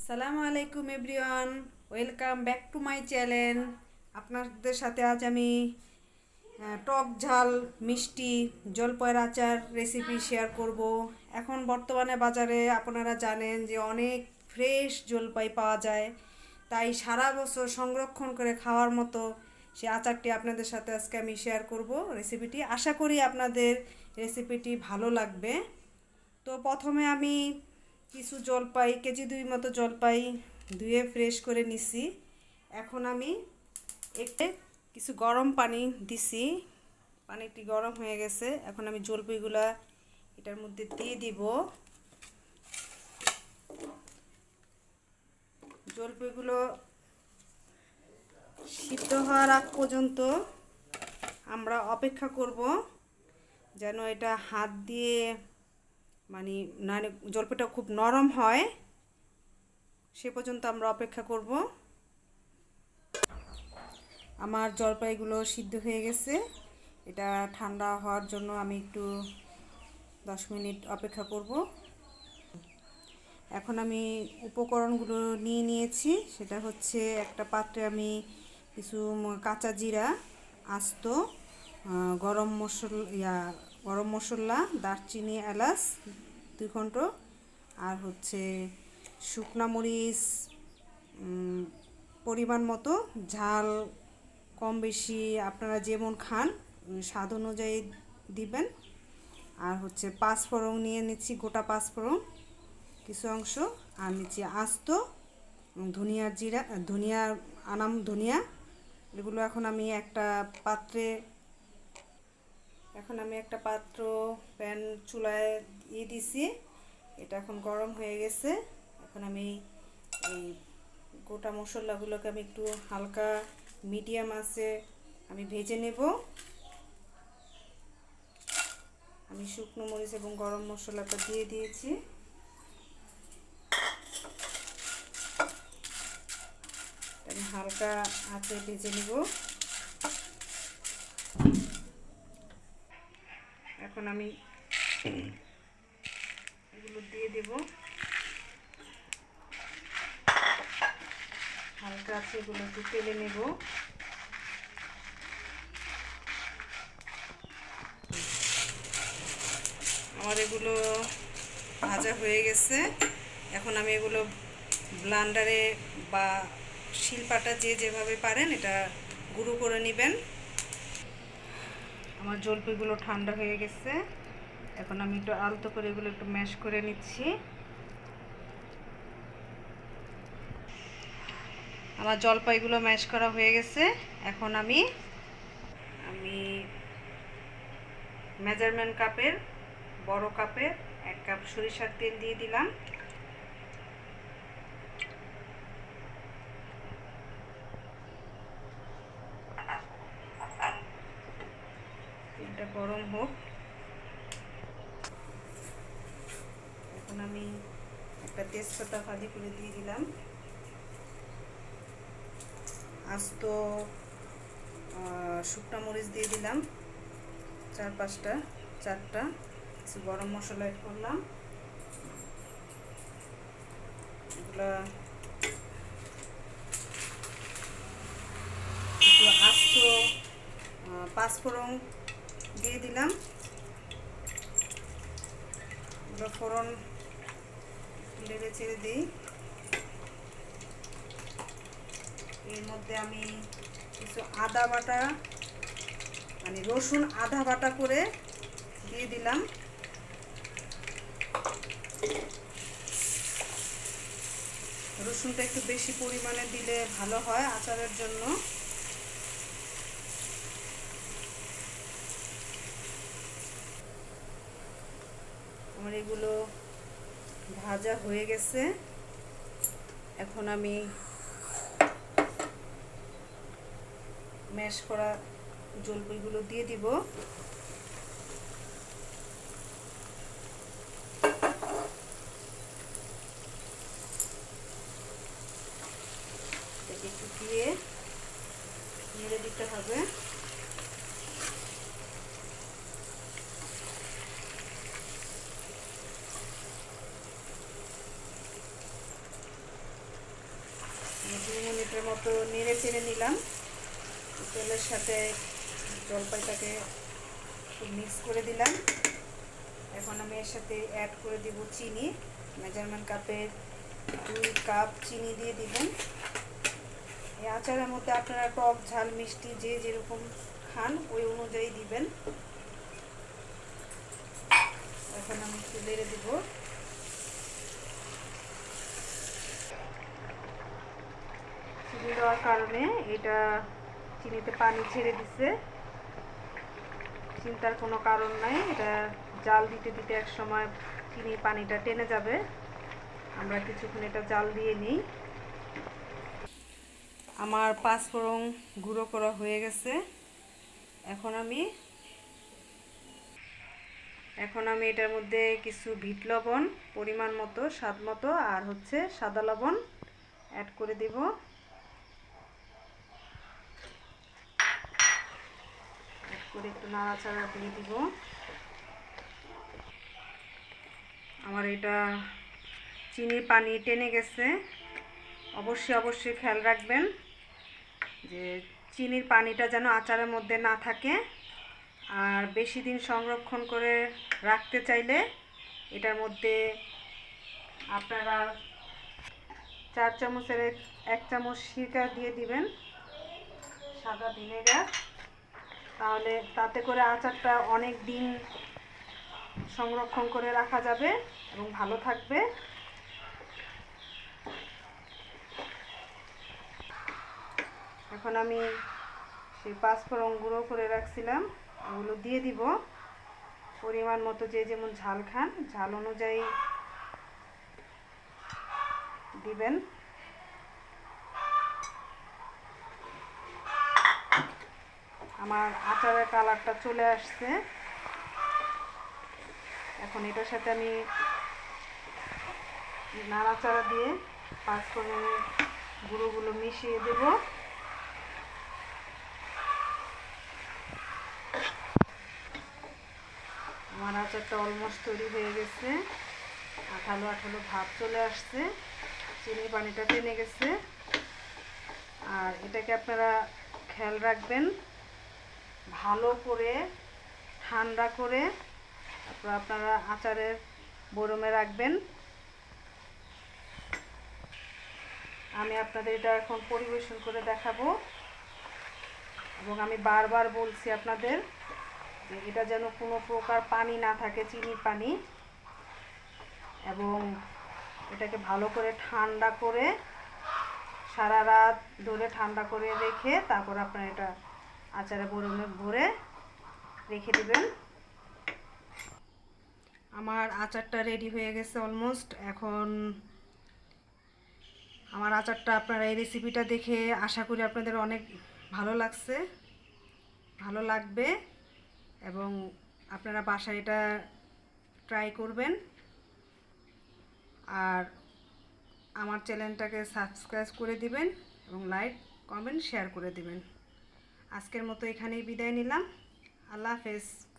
আসসালামু আলাইকুম everyone, welcome back to my channel. আপনাদের সাথে আজ আমি টক ঝাল, মিষ্টি জলপয়ের আচার রেসিপি শেয়ার করব। এখন বর্তমানে বাজারে আপনারা জানেন যে অনেক ফ্রেশ জলপাই পাওয়া যায়। তাই সারা বছর সংরক্ষণ করে খাওয়ার মতো সে আচারটি আপনাদের সাথে আজকে আমি শেয়ার করব রেসিপিটি আশা করি আপনাদের রেসিপিটি ভালো লাগবে। তো প্রথমে আমি কিছু জলপাই, কেজি দুই মতো জলপাই ধুয়ে ফ্রেশ করে নিছি। এখন আমি একটু কিছু গরম পানি দিছি। পানিটি গরম হয়ে গেছে। এখন আমি জলপাইগুলা এটার মধ্যে দিয়ে দিব। জলপাইগুলো সিদ্ধ হওয়ার আগ পর্যন্ত আমরা অপেক্ষা করব, যেন এটা হাত দিয়ে মানে না জলপাইটা খুব নরম হয়। সে পর্যন্ত আমরা অপেক্ষা করব। আমার জলপাইগুলো সিদ্ধ হয়ে গেছে। এটা ঠান্ডা হওয়ার জন্য আমি একটু দশ মিনিট অপেক্ষা করব। এখন আমি উপকরণগুলো নিয়ে নিয়েছি। সেটা হচ্ছে একটা পাত্রে আমি কিছু কাঁচা জিরা, আস্ত গরম মশলা ইয়া গরম মশলা দারচিনি এলাচ দুই ঘন্ট। আর হচ্ছে শুকনা মরিচ পরিমাণ মতো ঝাল কম বেশি আপনারা যেমন খান স্বাদ অনুযায়ী দিবেন। আর হচ্ছে পাঁচফোড়ন নিয়ে নিচ্ছি গোটা পাঁচফোড়ন কিছু অংশ। আর নিচে আস্ত ধনিয়ার জিরা আহ, ধনিয়া আনাম ধনিয়া। এগুলো এখন আমি একটা পাত্রে এখন আমি একটা পাত্র প্যান চুলায় দিয়ে দিছি। এটা এখন গরম হয়ে গেছে। এখন আমি এই গোটা মশলাগুলোকে আমি একটু হালকা মিডিয়াম আছে আমি ভেজে নেব। আমি শুকনো মরিচ এবং গরম মশলাটা দিয়ে দিয়েছি। আমি হালকা আঁচে ভেজে নেব। এখন আমি এগুলো দিয়ে দেব। হালকা আছে এগুলো একটু তেলে নেব। আমার এগুলো ভাজা হয়ে গেছে। এখন আমি এগুলো ব্লান্ডারে বা শিলপাটা যে যেভাবে পারেন এটা গুঁড়ো করে নেবেন। আমার জলপাইগুলো ঠান্ডা হয়ে গেছে। এখন আমি একটু আলতো করে এগুলো একটু ম্যাশ করে নিচ্ছি। আমার জলপাইগুলো ম্যাশ করা হয়ে গেছে। এখন আমি আমি মেজারমেন্ট কাপের, বড় কাপের এক কাপ সরিষার তেল দিয়ে দিলাম। গরম হোক। এখন আমি একটা তেজপাতা ভাজি করে দিয়ে দিলাম। আস্ত শুকনো মরিচ দিয়ে দিলাম। চার পাঁচটা, চারটা। কিছু গরম মশলা অ্যাড করলাম। এগুলা আস্ত পাঁচফোড়ন দিয়ে দিলাম। ফোড়ন নেড়ে ছেড়ে দিই। এর মধ্যে আমি কিছু আদা বাটা মানে রসুন আধা বাটা করে দিয়ে দিলাম। রসুনটা একটু বেশি পরিমাণে দিলে ভালো হয় আচারের জন্য। এগুলো ভাজা হয়ে গেছে। এখন আমি ম্যাশ করা জলপাইগুলো দিয়ে দিব। একটু দিয়ে নেড়ে দিতে হবে আমি দুই মতো নেড়ে চেড়ে নিলাম। তেলের সাথে জলপাইটাকে মিক্স করে দিলাম। এখন আমি এর সাথে অ্যাড করে দিব চিনি। মেজারমেন্ট কাপের দুই কাপ চিনি দিয়ে দিবেন। এই আচারের মধ্যে আপনারা টক, ঝাল, মিষ্টি যে যেরকম খান, ওই অনুযায়ী দিবেন। এখন আমি একটু বেড়ে দিব চিনি দেওয়ার কারণে এটা চিনিতে পানি ছেড়ে দিছে। চিন্তার কোনো কারণ নাই, এটা জাল দিতে দিতে এক সময় চিনি পানিটা টেনে যাবে। আমরা কিছুক্ষণ এটা জাল দিয়ে নিই। আমার পাঁচফোড়ন গুঁড়ো করা হয়ে গেছে। এখন আমি এখন আমি এটার মধ্যে কিছু ভিট লবণ পরিমাণ মতো, স্বাদ মতো, আর হচ্ছে সাদা লবণ অ্যাড করে দিব। করে একটু নাড়াচাড়া দিয়ে দিব। আমার এটা চিনির পানি টেনে গেছে। অবশ্যই অবশ্যই খেয়াল রাখবেন যে চিনির পানিটা যেন আচারের মধ্যে না থাকে। আর বেশি দিন সংরক্ষণ করে রাখতে চাইলে এটার মধ্যে আপনারা চার চামচের এক চামচ সিরকা দিয়ে দিবেন, সাদা ভিনেগার। তাহলে তাতে করে আচারটা অনেক দিন সংরক্ষণ করে রাখা যাবে এবং ভালো থাকবে। এখন আমি সেই পাঁচফোড়ন গুঁড়ো করে রাখছিলাম, ওগুলো দিয়ে দিব। পরিমাণ মতো যে যেমন ঝাল খান, ঝাল অনুযায়ী দিবেন। আমার আচারের কালারটা চলে আসছে। এখন এটার সাথে আমি নাড়াচাড়া দিয়ে পাঁচফোড়নের গুঁড়োগুলো মিশিয়ে দেবো। আমার আচারটা অলমোস্ট তৈরি হয়ে গেছে। আঠালো আঠালো ভাব চলে আসছে। চিনি পানিটা টেনে গেছে। আর এটাকে আপনারা খেয়াল রাখবেন ভালো করে, ঠান্ডা করে, তারপর আপনারা আচারের বরমে রাখবেন। আমি আপনাদের এটা এখন পরিবেশন করে দেখাবো। এবং আমি বারবার বলছি আপনাদের যে এটা যেন কোনো প্রকার পানি না থাকে, চিনির পানি। এবং এটাকে ভালো করে ঠান্ডা করে সারা রাত ধরে ঠান্ডা করে রেখে তারপর আপনার এটা আচারে বরমে ভরে রেখে দেবেন। আমার আচারটা রেডি হয়ে গেছে অলমোস্ট এখন আমার আচারটা আপনারা এই রেসিপিটা দেখে আশা করি আপনাদের অনেক ভালো লাগছে, ভালো লাগবে এবং আপনারা বাসায় এটা ট্রাই করবেন। আর আমার চ্যানেলটাকে সাবস্ক্রাইব করে দিবেন এবং লাইক কমেন্ট শেয়ার করে দিবেন। আজকের মতো এখানেই বিদায় নিলাম। আল্লাহ হাফেজ।